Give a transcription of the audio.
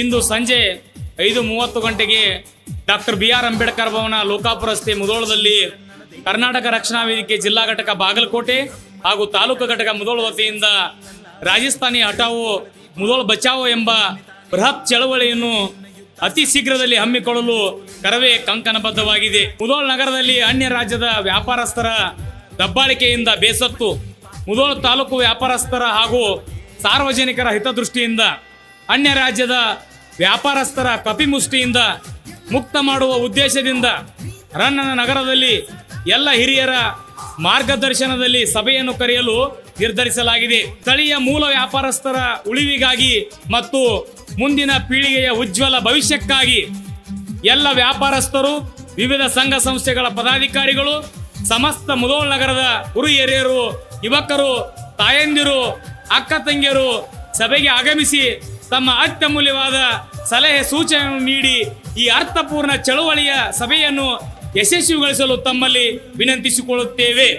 ಇಂದು ಸಂಜೆ ಐದು ಮೂವತ್ತು ಗಂಟೆಗೆ doctor B R Ambedkar Bhavana Lokapura ರಸ್ತೆ ಮುದೋಳದಲ್ಲಿ ಕರ್ನಾಟಕ ರಕ್ಷಣಾ ವೇದಿಕೆ ಜಿಲ್ಲಾ ಘಟಕ ಬಾಗಲಕೋಟೆ ಹಾಗೂ ತಾಲೂಕು ಘಟಕ ಮುದೋಳ ವತಿಯಿಂದ ರಾಜಸ್ಥಾನಿ ಹಠಾವು ಮುದೋಳ ಬಚಾವೋ ಎಂಬ ಬೃಹತ್ ಚಳವಳಿಯನ್ನು ಅತಿ ಶೀಘ್ರದಲ್ಲಿ ಹಮ್ಮಿಕೊಳ್ಳಲು ಕರವೇ ಕಂಕಣಬದ್ಧವಾಗಿದೆ. ಮುದೋಳ ನಗರದಲ್ಲಿ ಅನ್ಯ ರಾಜ್ಯದ ವ್ಯಾಪಾರಸ್ಥರ ದಬ್ಬಾಳಿಕೆಯಿಂದ ಬೇಸತ್ತು. ಮುದೋಳ ತಾಲೂಕು ವ್ಯಾಪಾರಸ್ಥರ ಹಾಗೂ ಸಾರ್ವಜನಿಕರ ಹಿತದೃಷ್ಟಿಯಿಂದ ಅನ್ಯ ರಾಜ್ಯದ ವ್ಯಾಪಾರಸ್ಥರ ಕಪಿಮುಷ್ಟಿಯಿಂದ ಮುಕ್ತ ಮಾಡುವ ಉದ್ದೇಶದಿಂದ ರನ್ನನ ನಗರದಲ್ಲಿ ಎಲ್ಲ ಹಿರಿಯರ ಮಾರ್ಗದರ್ಶನದಲ್ಲಿ ಸಭೆಯನ್ನು ಕರೆಯಲು ನಿರ್ಧರಿಸಲಾಗಿದೆ. ಸ್ಥಳೀಯ ಮೂಲ ವ್ಯಾಪಾರಸ್ಥರ ಉಳಿವಿಗಾಗಿ ಮತ್ತು ಮುಂದಿನ ಪೀಳಿಗೆಯ ಉಜ್ವಲ ಭವಿಷ್ಯಕ್ಕಾಗಿ ಎಲ್ಲ ವ್ಯಾಪಾರಸ್ಥರು, ವಿವಿಧ ಸಂಘ ಸಂಸ್ಥೆಗಳ ಪದಾಧಿಕಾರಿಗಳು, ಸಮಸ್ತ ಮುದೋಳ್ ನಗರದ ಗುರು ಹಿರಿಯರು, ಯುವಕರು, ತಾಯಂದಿರು, ಅಕ್ಕ ತಂಗಿಯರು ಸಭೆಗೆ ಆಗಮಿಸಿ ತಮ್ಮ ಅತ್ಯಮೂಲ್ಯವಾದ ಸಲಹೆ ಸೂಚನೆಯನ್ನು ನೀಡಿ ಈ ಅರ್ಥಪೂರ್ಣ ಚಳುವಳಿಯ ಸಭೆಯನ್ನು ಯಶಸ್ವಿಗೊಳಿಸಲು ತಮ್ಮಲ್ಲಿ ವಿನಂತಿಸಿಕೊಳ್ಳುತ್ತೇವೆ.